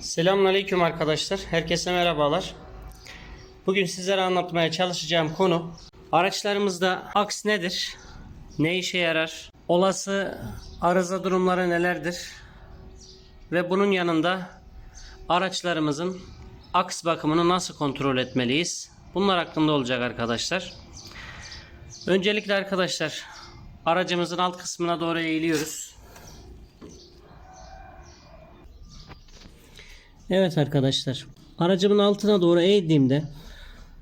Selamünaleyküm arkadaşlar. Herkese merhabalar. Bugün sizlere anlatmaya çalışacağım konu araçlarımızda aks nedir? Ne işe yarar? Olası arıza durumları nelerdir? Ve bunun yanında araçlarımızın aks bakımını nasıl kontrol etmeliyiz? Bunlar hakkında olacak arkadaşlar. Öncelikle arkadaşlar aracımızın alt kısmına doğru eğiliyoruz. Evet arkadaşlar. Aracımın altına doğru eğdiğimde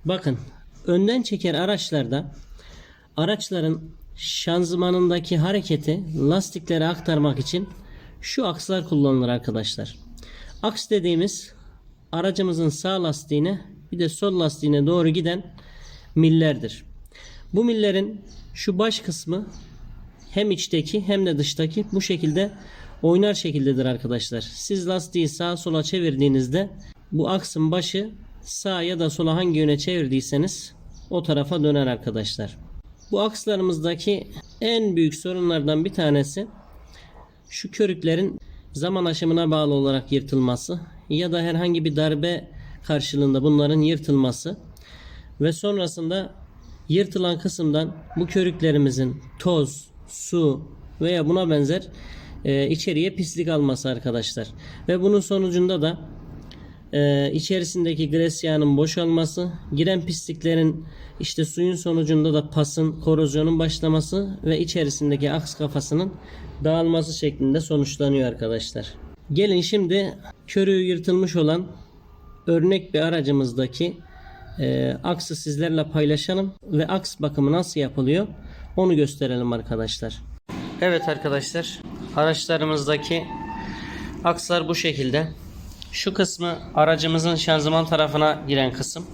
bakın önden çeker araçlarda araçların şanzımanındaki hareketi lastiklere aktarmak için şu akslar kullanılır arkadaşlar. Aks dediğimiz aracımızın sağ lastiğine bir de sol lastiğine doğru giden millerdir. Bu millerin şu baş kısmı hem içteki hem de dıştaki bu şekilde oynar şekildedir arkadaşlar. Siz lastiği sağa sola çevirdiğinizde bu aksın başı sağa ya da sola hangi yöne çevirdiyseniz o tarafa döner arkadaşlar. Bu akslarımızdaki en büyük sorunlardan bir tanesi şu körüklerin zaman aşımına bağlı olarak yırtılması ya da herhangi bir darbe karşılığında bunların yırtılması ve sonrasında yırtılan kısımdan bu körüklerimizin toz, su veya buna benzer e, içeriye pislik alması arkadaşlar. Ve bunun sonucunda da e, içerisindeki gresyanın boşalması, giren pisliklerin işte suyun sonucunda da pasın, korozyonun başlaması ve içerisindeki aks kafasının dağılması şeklinde sonuçlanıyor arkadaşlar. Gelin şimdi körüğü yırtılmış olan örnek bir aracımızdaki e, aksı sizlerle paylaşalım ve aks bakımı nasıl yapılıyor onu gösterelim arkadaşlar. Evet arkadaşlar araçlarımızdaki akslar bu şekilde. Şu kısmı aracımızın şanzıman tarafına giren kısım.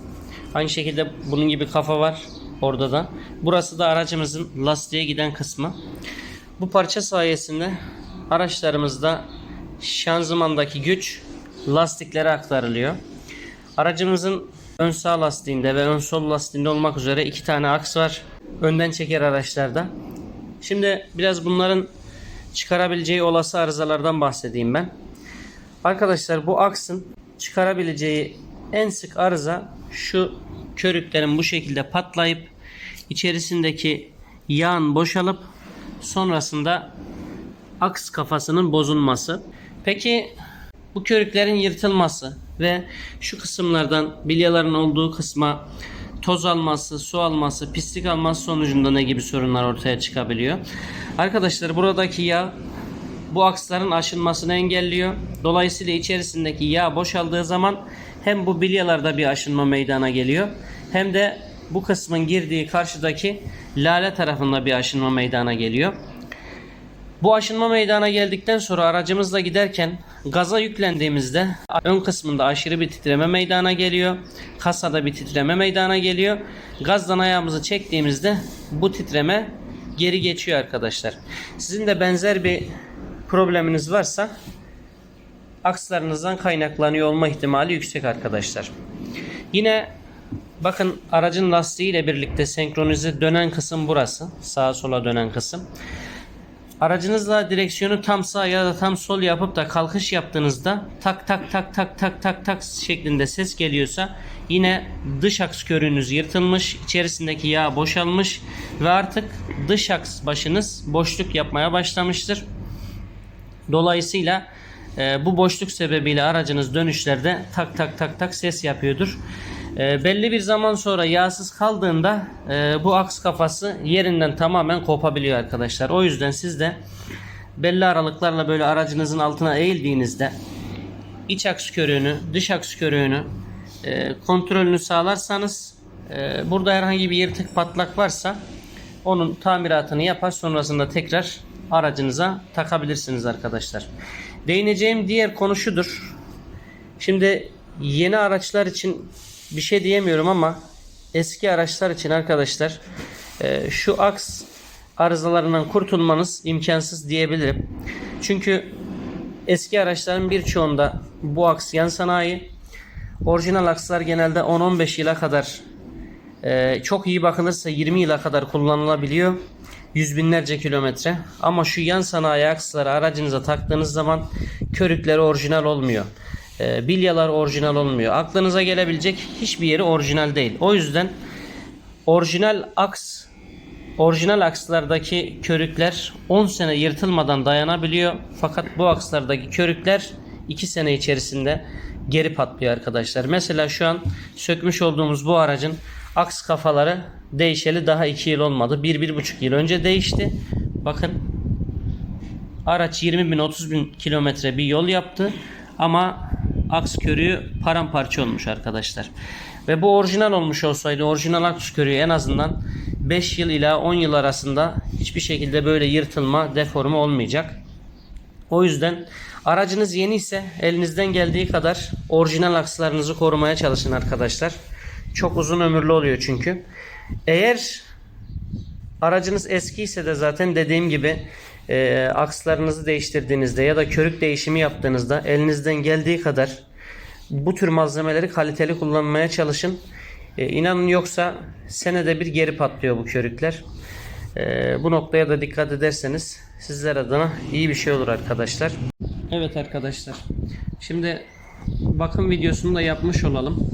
Aynı şekilde bunun gibi kafa var orada da. Burası da aracımızın lastiğe giden kısmı. Bu parça sayesinde araçlarımızda şanzımandaki güç lastiklere aktarılıyor. Aracımızın ön sağ lastiğinde ve ön sol lastiğinde olmak üzere iki tane aks var. Önden çeker araçlarda. Şimdi biraz bunların çıkarabileceği olası arızalardan bahsedeyim ben. Arkadaşlar bu aksın çıkarabileceği en sık arıza şu körüklerin bu şekilde patlayıp içerisindeki yağın boşalıp sonrasında aks kafasının bozulması. Peki bu körüklerin yırtılması ve şu kısımlardan bilyaların olduğu kısma toz alması, su alması, pislik alması sonucunda ne gibi sorunlar ortaya çıkabiliyor? Arkadaşlar buradaki yağ bu aksların aşınmasını engelliyor. Dolayısıyla içerisindeki yağ boşaldığı zaman hem bu bilyalarda bir aşınma meydana geliyor hem de bu kısmın girdiği karşıdaki lale tarafında bir aşınma meydana geliyor. Bu aşınma meydana geldikten sonra aracımızla giderken gaza yüklendiğimizde ön kısmında aşırı bir titreme meydana geliyor. Kasada bir titreme meydana geliyor. Gazdan ayağımızı çektiğimizde bu titreme geri geçiyor arkadaşlar. Sizin de benzer bir probleminiz varsa akslarınızdan kaynaklanıyor olma ihtimali yüksek arkadaşlar. Yine bakın aracın lastiği ile birlikte senkronize dönen kısım burası. Sağa sola dönen kısım. Aracınızla direksiyonu tam sağ ya da tam sol yapıp da kalkış yaptığınızda tak tak tak tak tak tak tak şeklinde ses geliyorsa yine dış aks körüğünüz yırtılmış, içerisindeki yağ boşalmış ve artık dış aks başınız boşluk yapmaya başlamıştır. Dolayısıyla e, bu boşluk sebebiyle aracınız dönüşlerde tak tak tak tak ses yapıyordur. E, belli bir zaman sonra yağsız kaldığında e, bu aks kafası yerinden tamamen kopabiliyor arkadaşlar. O yüzden siz de belli aralıklarla böyle aracınızın altına eğildiğinizde iç aks körüğünü, dış aks körüğünü e, kontrolünü sağlarsanız e, burada herhangi bir yırtık patlak varsa onun tamiratını yapar sonrasında tekrar aracınıza takabilirsiniz arkadaşlar. Değineceğim diğer konu şudur. Şimdi yeni araçlar için bir şey diyemiyorum ama eski araçlar için arkadaşlar e, şu aks arızalarından kurtulmanız imkansız diyebilirim. Çünkü eski araçların birçoğunda bu aks yan sanayi. Orijinal akslar genelde 10-15 yıla kadar e, çok iyi bakılırsa 20 yıla kadar kullanılabiliyor. Yüz binlerce kilometre. Ama şu yan sanayi aksları aracınıza taktığınız zaman körükleri orijinal olmuyor. E, bilyalar orijinal olmuyor. Aklınıza gelebilecek hiçbir yeri orijinal değil. O yüzden orijinal aks orijinal akslardaki körükler 10 sene yırtılmadan dayanabiliyor. Fakat bu akslardaki körükler 2 sene içerisinde geri patlıyor arkadaşlar. Mesela şu an sökmüş olduğumuz bu aracın aks kafaları değişeli daha 2 yıl olmadı. 1-1,5 yıl önce değişti. Bakın Araç 20 bin 30 bin kilometre bir yol yaptı ama aks körüğü paramparça olmuş arkadaşlar. Ve bu orijinal olmuş olsaydı orijinal aks körüğü en azından 5 yıl ila 10 yıl arasında hiçbir şekilde böyle yırtılma, deforme olmayacak. O yüzden aracınız yeni ise elinizden geldiği kadar orijinal akslarınızı korumaya çalışın arkadaşlar. Çok uzun ömürlü oluyor çünkü. Eğer Aracınız eski ise de zaten dediğim gibi e, akslarınızı değiştirdiğinizde ya da körük değişimi yaptığınızda elinizden geldiği kadar bu tür malzemeleri kaliteli kullanmaya çalışın. E, inanın yoksa senede bir geri patlıyor bu körükler. E, bu noktaya da dikkat ederseniz sizler adına iyi bir şey olur arkadaşlar. Evet arkadaşlar. Şimdi bakım videosunu da yapmış olalım.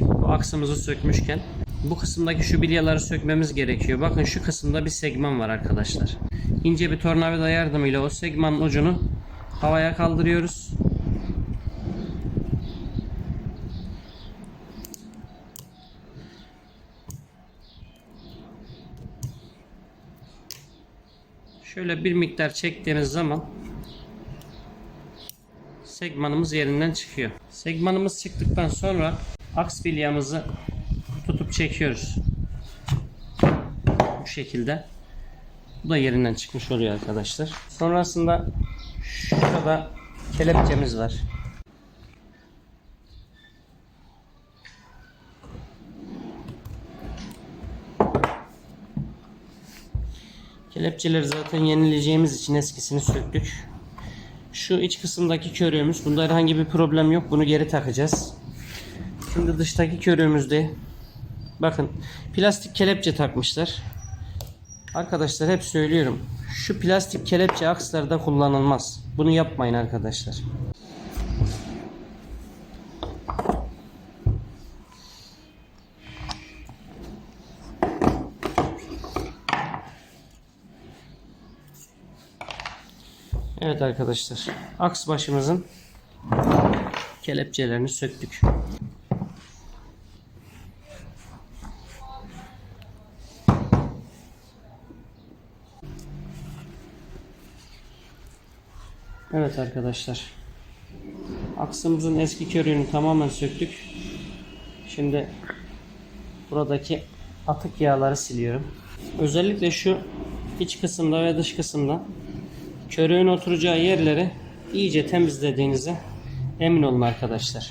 Bu aksımızı sökmüşken bu kısımdaki şu bilyaları sökmemiz gerekiyor. Bakın şu kısımda bir segman var arkadaşlar. İnce bir tornavida yardımıyla o segmanın ucunu havaya kaldırıyoruz. Şöyle bir miktar çektiğiniz zaman segmanımız yerinden çıkıyor. Segmanımız çıktıktan sonra aks bilyamızı tutup çekiyoruz. Bu şekilde. Bu da yerinden çıkmış oluyor arkadaşlar. Sonrasında şurada kelepçemiz var. Kelepçeleri zaten yenileyeceğimiz için eskisini söktük. Şu iç kısımdaki körüğümüz. Bunda herhangi bir problem yok. Bunu geri takacağız. Şimdi dıştaki körüğümüzde bakın plastik kelepçe takmışlar. Arkadaşlar hep söylüyorum. Şu plastik kelepçe akslarda kullanılmaz. Bunu yapmayın arkadaşlar. Evet arkadaşlar. Aks başımızın kelepçelerini söktük. Evet arkadaşlar. Aksımızın eski körüğünü tamamen söktük. Şimdi buradaki atık yağları siliyorum. Özellikle şu iç kısımda ve dış kısımda körüğün oturacağı yerleri iyice temizlediğinize emin olun arkadaşlar.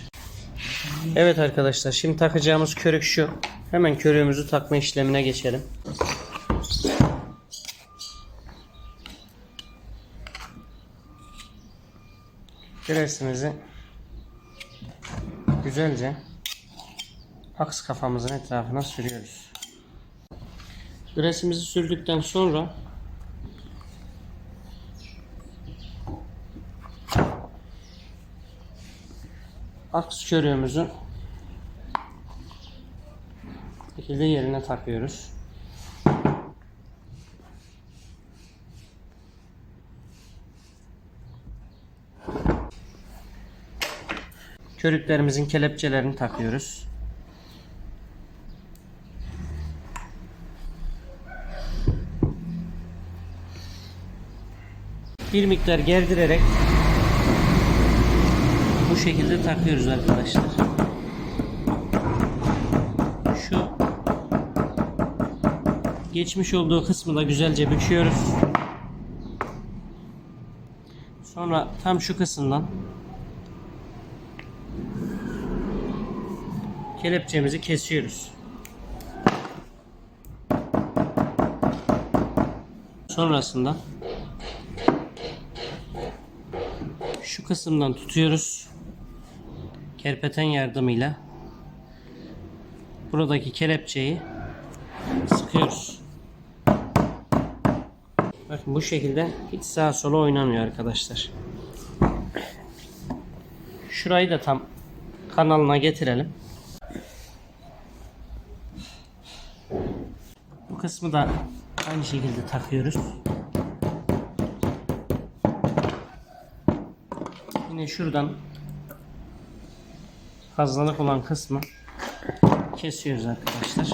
Evet arkadaşlar şimdi takacağımız körük şu. Hemen körüğümüzü takma işlemine geçelim. Gresimizi güzelce aks kafamızın etrafına sürüyoruz. Gresimizi sürdükten sonra aks körüğümüzü şekilde yerine takıyoruz. Körüklerimizin kelepçelerini takıyoruz. Bir miktar gerdirerek bu şekilde takıyoruz arkadaşlar. Şu geçmiş olduğu kısmı da güzelce büküyoruz. Sonra tam şu kısımdan kelepçemizi kesiyoruz. Sonrasında şu kısımdan tutuyoruz. Kerpeten yardımıyla buradaki kelepçeyi sıkıyoruz. Bakın bu şekilde hiç sağa sola oynamıyor arkadaşlar. Şurayı da tam kanalına getirelim. Bu kısmı da aynı şekilde takıyoruz. Yine şuradan fazlalık olan kısmı kesiyoruz arkadaşlar.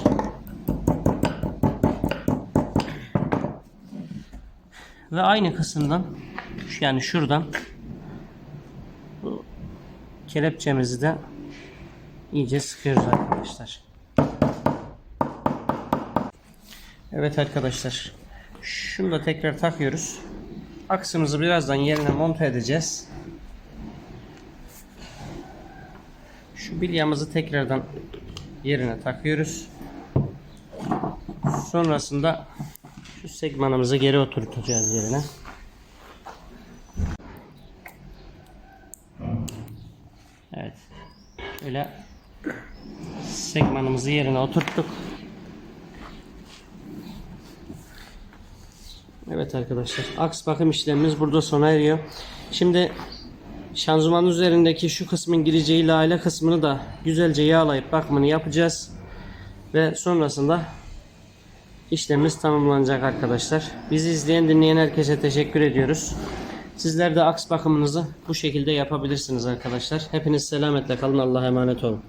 Ve aynı kısımdan yani şuradan bu kelepçemizi de iyice sıkıyoruz arkadaşlar. Evet arkadaşlar. Şunu da tekrar takıyoruz. Aksımızı birazdan yerine monte edeceğiz. Şu bilyamızı tekrardan yerine takıyoruz. Sonrasında şu segmanımızı geri oturtacağız yerine. Evet. Şöyle segmanımızı yerine oturttuk. Evet arkadaşlar. Aks bakım işlemimiz burada sona eriyor. Şimdi şanzımanın üzerindeki şu kısmın gireceği lale kısmını da güzelce yağlayıp bakımını yapacağız. Ve sonrasında işlemimiz tamamlanacak arkadaşlar. Bizi izleyen dinleyen herkese teşekkür ediyoruz. Sizler de aks bakımınızı bu şekilde yapabilirsiniz arkadaşlar. Hepiniz selametle kalın. Allah'a emanet olun.